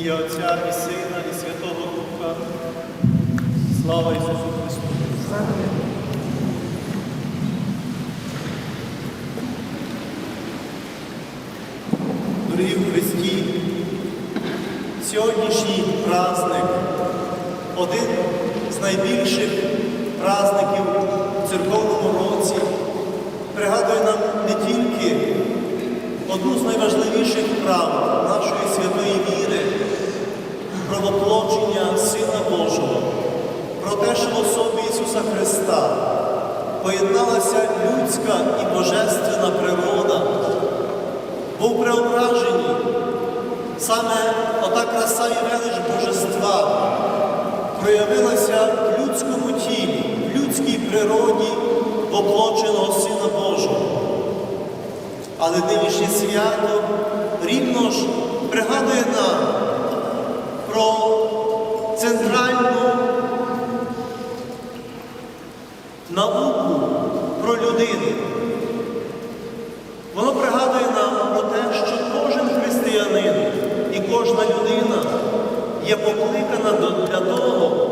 ім'я Отця і Сина, і Святого Духа. Слава Ісусу Христу! Дорогі Христі, сьогоднішній праздник один з найбільших праздників у церковному році, пригадує нам не тільки одну з найважливіших прав нашої святої віри про воплодження Сина Божого, про те, що в особі Ісуса Христа поєдналася людська і божественна природа, бо в преображенні саме ота краса і велич Божества проявилася в людському тілі, в людській природі воплодженого Сина Божого. Але нинішнє свято рівно ж пригадує нам про центральну науку про людину. Воно пригадує нам про те, що кожен християнин і кожна людина є покликана до- для того,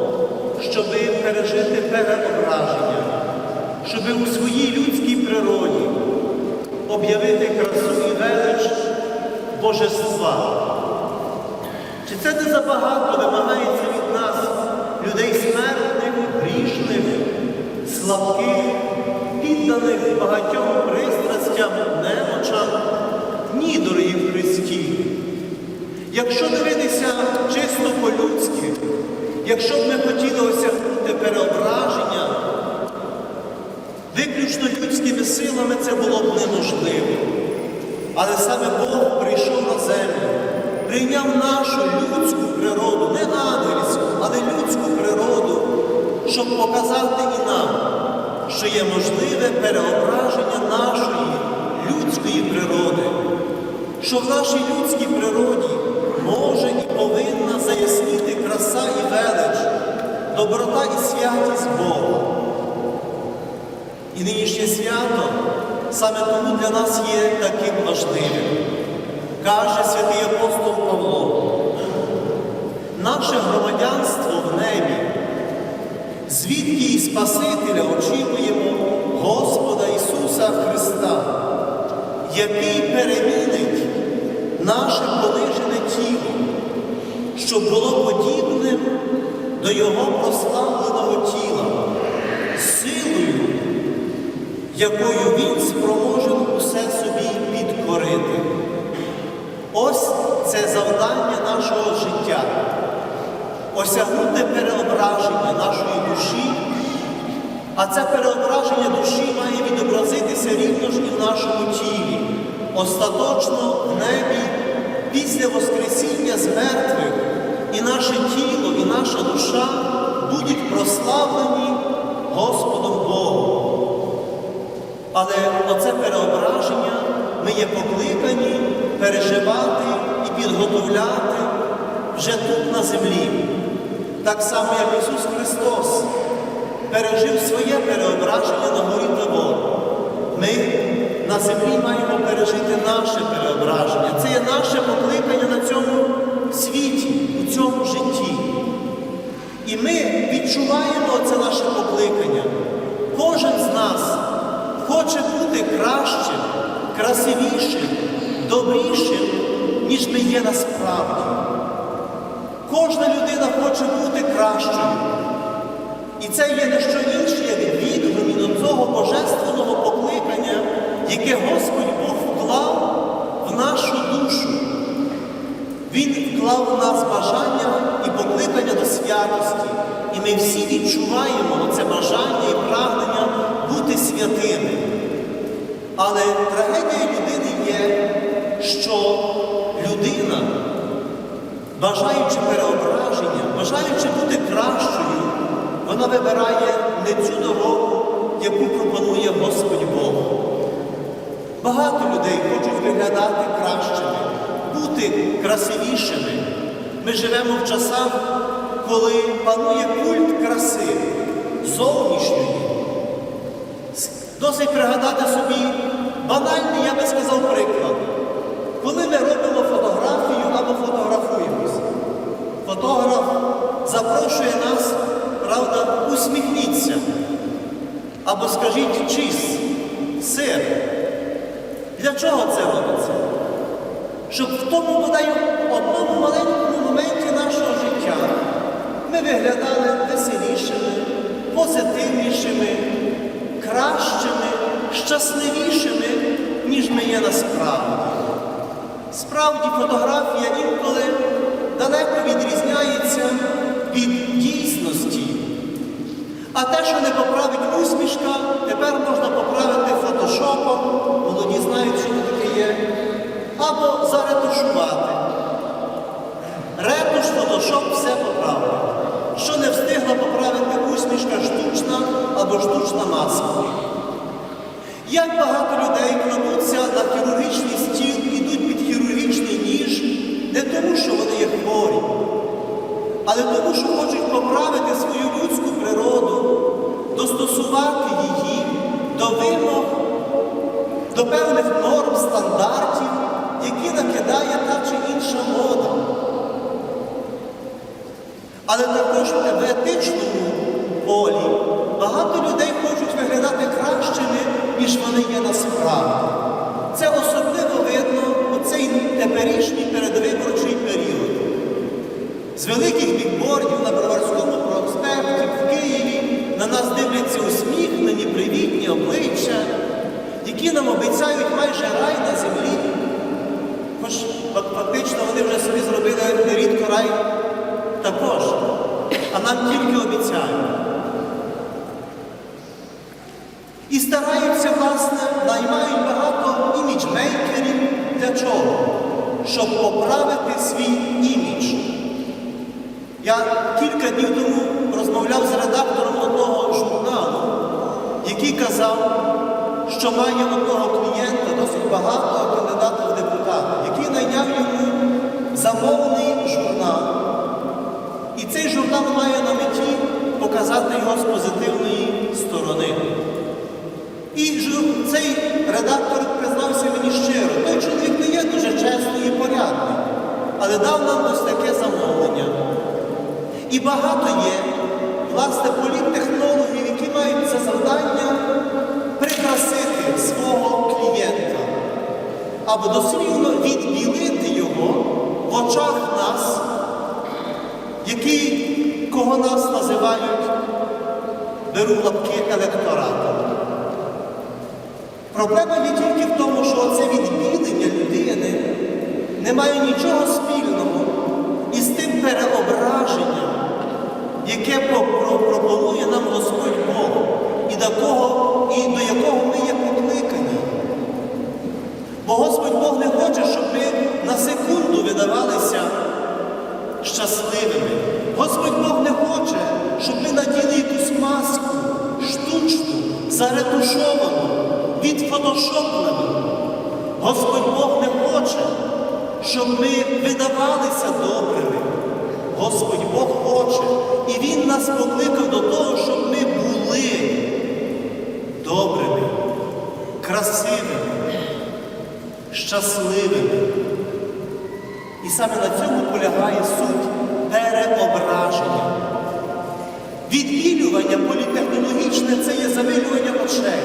щоб пережити переображення, щоб у своїй людській природі об'явити красу і велич Божества. Чи це не забагато вимагається від нас, людей смертних, грішних, слабких, підданих багатьом пристрастям, немочам? Ні, дорогі в Христі. Якщо дивитися чисто по-людськи, якщо б ми хотіли осягнути переображення, виключно людськими силами це було б неможливо. Але саме Бог прийшов на землю, прийняв нашу людську природу, не ангельську, але людську природу, щоб показати і нам, що є можливе переображення нашої людської природи, що в нашій людській природі може і повинна заясніти краса і велич, доброта і святість Бога. І нинішнє свято саме тому для нас є таким важливим. Каже святий апостол Павло, наше громадянство в небі, звідки і Спасителя очікуємо Господа Ісуса Христа, який перемінить наше понижене тіло, щоб було подібним до Його прославленого якою він спроможен усе собі підкорити. Ось це завдання нашого життя. Осягнути переображення нашої душі, а це переображення душі має відобразитися рівно ж і в нашому тілі, остаточно в небі, після Воскресіння з мертвих, і наше тіло, і наша душа будуть прославлені Господом. Але оце переображення ми є покликані переживати і підготовляти вже тут на землі. Так само, як Ісус Христос пережив своє переображення на горі Тавор. Ми на землі маємо пережити наше переображення. Це є наше покликання на цьому світі, у цьому житті. І ми відчуваємо це наше покликання. Кожен з нас хоче бути кращим, красивішим, добрішим, ніж ми є насправді. Кожна людина хоче бути кращою. І це є не що інше, як відгомін цього божественного покликання, яке Господь Бог вклав в нашу душу. Він вклав в нас бажання і покликання до святості. І ми всі відчуваємо це бажання і прагнення бути святими. Але трагедія людини є, що людина, бажаючи переображення, бажаючи бути кращою, вона вибирає не цю дорогу, яку пропонує Господь Бог. Багато людей хочуть виглядати кращими, бути красивішими. Ми живемо в часах, коли панує культ краси, зовнішньої досить пригадати собі банальний, я би сказав, приклад. Коли ми робимо фотографію або фотографуємось, фотограф запрошує нас, правда, усміхніться. Або скажіть чиз, сир. Для чого це робиться? Щоб в тому бодай щасливішими, ніж ми є насправді. Справді фотографія інколи далеко відрізняється від дійсності. А те, що не поправить усмішка, тепер можна поправити фотошопом, молоді знають, що таке є, або заретушувати. Ретуш, фотошоп все поправить. Що не встигла поправити усмішка штучна або штучна маска. Як багато людей кладуться теперішній передвиборчий період. З великих бікбордів на Броварському проспекті в Києві на нас дивляться усміхнені, привітні обличчя, які нам обіцяють майже рай на землі. Хоч фактично вони вже собі зробили нерідко рай також, а нам тільки обіцяють. І стараються, власне, наймають багато іміджмейкерів для чого? Щоб поправити свій імідж. Я кілька днів тому розмовляв з редактором одного журналу, який казав, що має одного клієнта, досить багато кандидата в депутати, який найняв йому замовний журнал. І цей журнал має на меті показати його з позитивної сторони. І цей редактор признався мені щиро, але дав нам ось таке замовлення. І багато є, власне, політтехнологів, які мають за завдання прикрасити свого клієнта або дослівно відбілити його в очах нас, які, кого нас називають, беру лапки електоратом. Проблема є тільки в тому, що це відбілення людини не має нічого спільного із тим переображенням, яке пропонує нам Господь Бог, і до, кого, і до якого щоб ми видавалися добрими. Господь Бог хоче. І Він нас покликав до того, щоб ми були добрими, красивими, щасливими. І саме на цьому полягає суть переображення. Відбілювання політехнологічне це є замилювання очей,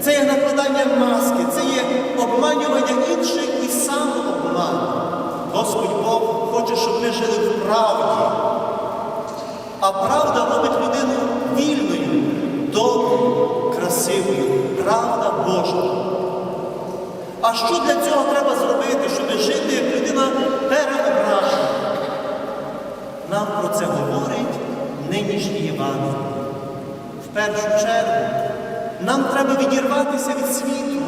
це є накладання маски, це є обманювання інших. Господь Бог хоче, щоб ми жили в правді. А правда робить людину вільною, доброю, красивою. Правда Божа. А що для цього треба зробити, щоб жити як людина переображена? Нам про це говорить нинішній Євангелій. В першу чергу, нам треба відірватися від світу,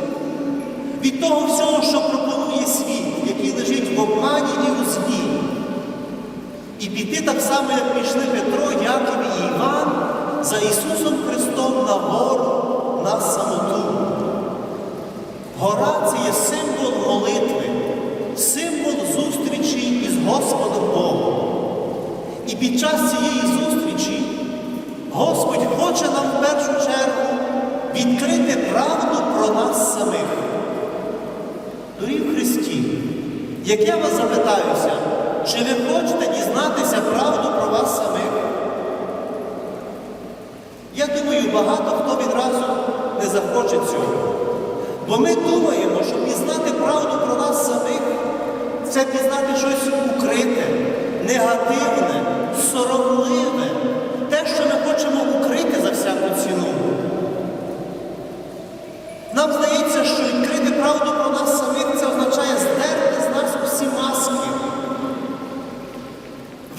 від того всього, що І піти так само, як пішли Петро, Яків і Іван за Ісусом Христом на гору, на самоту. Гора це є символ молитви, символ зустрічі із Господом Богом. І під час цієї зустрічі Господь хоче нам в першу чергу відкрити правду про нас самих. Дорі в Христі, як я вас запитаюся, Чи ви хочете дізнатися правду про вас самих? Я думаю, багато хто відразу не захоче цього. Бо ми думаємо, що пізнати правду про нас самих це пізнати щось укрите, негативне, соромливе, те, що ми хочемо укрити за всяку ціну. Нам здається, що відкрити правду про нас самих це означає здерти з нас усі маски,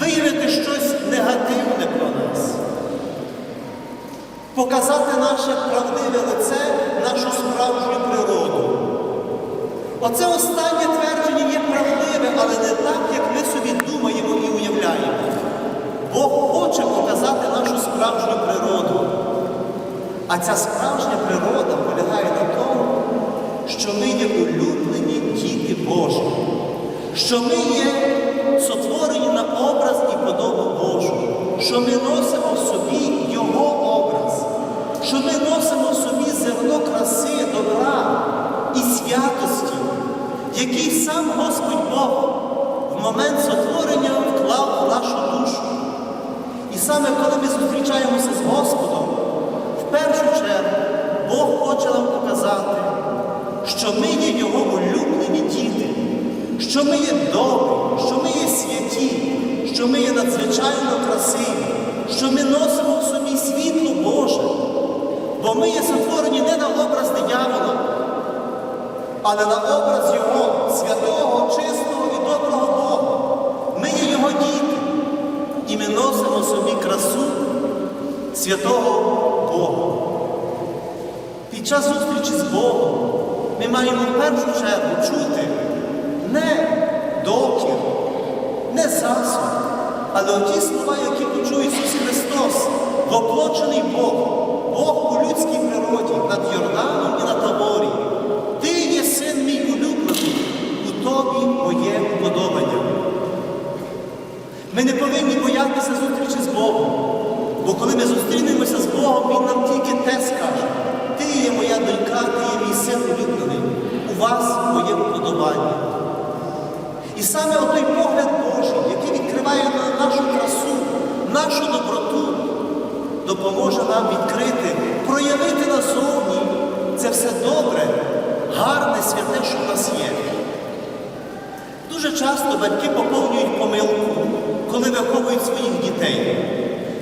виявити щось негативне про нас, показати наше правдиве лице, нашу справжню природу. Оце останнє твердження є правдиве, але не так, як ми собі думаємо і уявляємо. Бог хоче показати нашу справжню природу. А ця справжня природа полягає на тому, що ми є улюблені діти Божі, що ми є сотворені на образ і подобу Божу, що ми носимо в собі Його образ, що ми носимо в собі зерно краси, добра і святості, який сам Господь Бог в момент сотворення вклав в нашу душу. І саме коли ми зустрічаємося з Господом, в першу чергу Бог хоче нам показати, що ми є Його улюблені діти, що ми є добрі, що ми є святі, що ми є надзвичайно красиві, що ми носимо в собі світло Боже. Бо ми є сотворені не на образ диявола, але на образ Його святого, чистого і доброго Бога. Ми є Його діти. І ми носимо собі красу святого. Під час зустрічі з Богом ми маємо в першу чергу чути не докір, не засіб, але оті слова, які почує Ісус Христос, воплочений Бог, Бог у людській природі над Йорданом і на Таворі. Ти є син мій улюблений, у тобі моє уподобання. Ми не повинні боятися зустрічі з Богом. Бо коли ми зустрінемося з Богом, Він нам тільки те скаже. Нашу доброту, допоможе нам відкрити, проявити назовні це все добре, гарне, святе, що в нас є. Дуже часто батьки поповнюють помилку, коли виховують своїх дітей.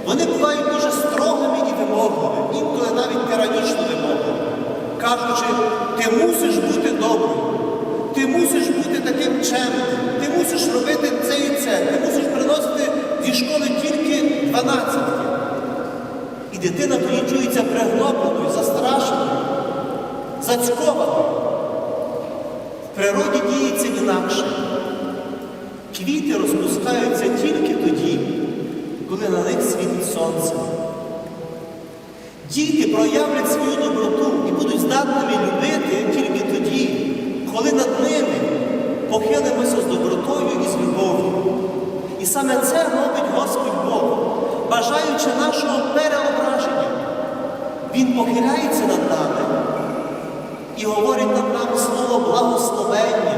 Вони бувають дуже строгими і вимогливими, інколи навіть тиранічно вимогливими, кажучи, ти мусиш бути добрим, ти мусиш бути таким чемним, ти мусиш робити це і це, ти мусиш приносити зі школи. І дитина тоді чується пригнобленою, застрашеною, зацькованою. В природі діється інакше. Квіти розпускаються тільки тоді, коли на них світить сонце. Діти проявлять свою доброту і будуть здатними любити тільки тоді, коли над ними похилимося з добротою і з любов'ю. І саме це робить Господь Бог, бажаючи нашого переображення. Він похиляється над нами і говорить над нами слово благословення,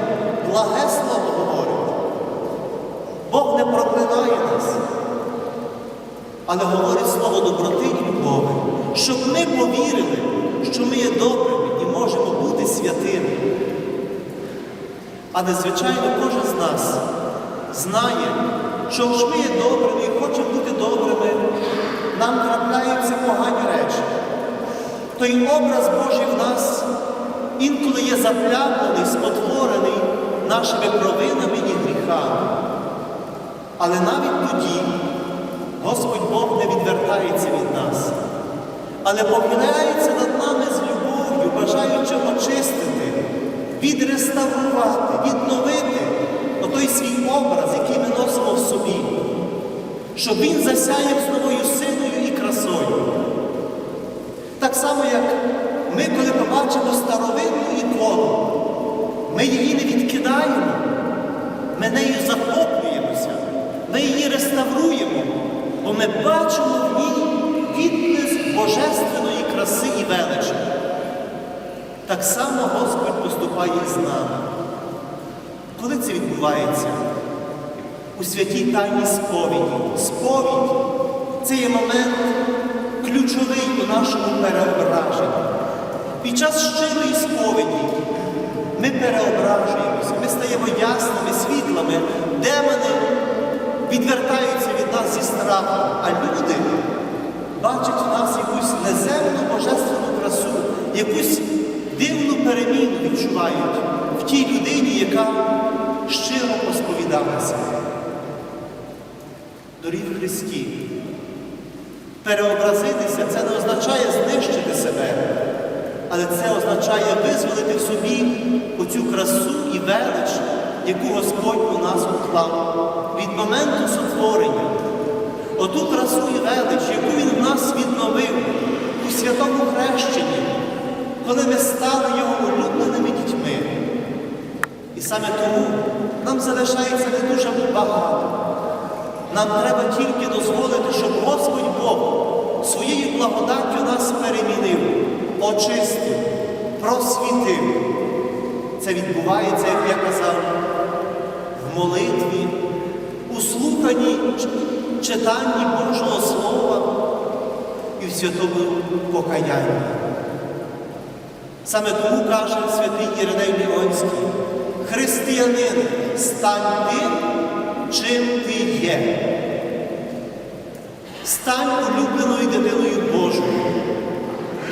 благе слово говорить. Бог не проклинає нас, але говорить слово доброти і любові, щоб ми повірили, що ми є добрими і можемо бути святими. Але, звичайно, кожен з нас знає, що ж ми є добрими і хочемо бути добрими, нам трапляються погані речі. Той образ Божий в нас інколи є заплямлений, спотворений нашими провинами і гріхами. Але навіть тоді Господь Бог не відвертається від нас, але похиляється над нами з любов'ю, бажаючи очистити, відреставрувати, відновити отой свій образ, який ми носимо в собі, щоб він засяяв з Так само, як ми, коли побачимо старовинну ікону, ми її не відкидаємо, ми нею захоплюємося, ми її реставруємо, бо ми бачимо в ній відблиск божественної краси і величі. Так само Господь поступає з нами. Коли це відбувається? у святій тайній сповіді. Сповідь це є момент ключовий у нашому переображенні. Під час щирої сповіді ми переображуємося, ми стаємо ясними світлами, демони відвертаються від нас зі страхом, а люди бачать в нас якусь неземну божественну красу, якусь дивну переміну відчувають в тій людині, яка щиро посповідалася. Доріг Христі. Переобразитися це не означає знищити себе, але це означає визволити в собі оцю красу і велич, яку Господь у нас уклав від моменту сотворення. Оту красу і велич, яку Він в нас відновив у святому хрещенні, коли ми стали Його улюбленими дітьми. І саме тому нам залишається не дуже багато. Нам треба тільки дозволити, щоб Господь Бог своєю благодаттю нас перемінив, очистив, просвітив. Це відбувається, як я казав, в молитві, у слуханні, читанні Божого Слова і в святому покаянні. Саме тому каже святий Іриней Ліонський, християнин, стань тим, чим ти є. Стань улюбленою дитиною Божою.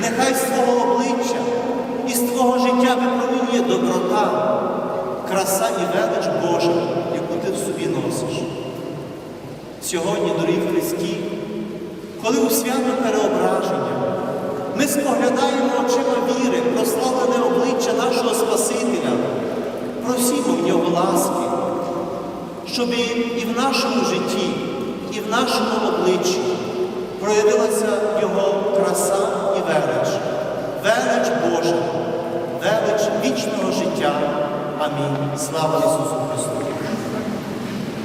Нехай з твого обличчя і з твого життя випромінює доброта, краса і велич Божа, яку ти в собі носиш. Сьогодні, дорогі Христі, коли у свято переображення ми споглядаємо очима віри, прославлене обличчя нашого Спасителя, просімо в нього ласки, щоб і в нашому житті, і в нашому обличчі проявилася Його краса і велич, велич Божа, велич вічного життя. Амінь. Слава Ісусу Христу!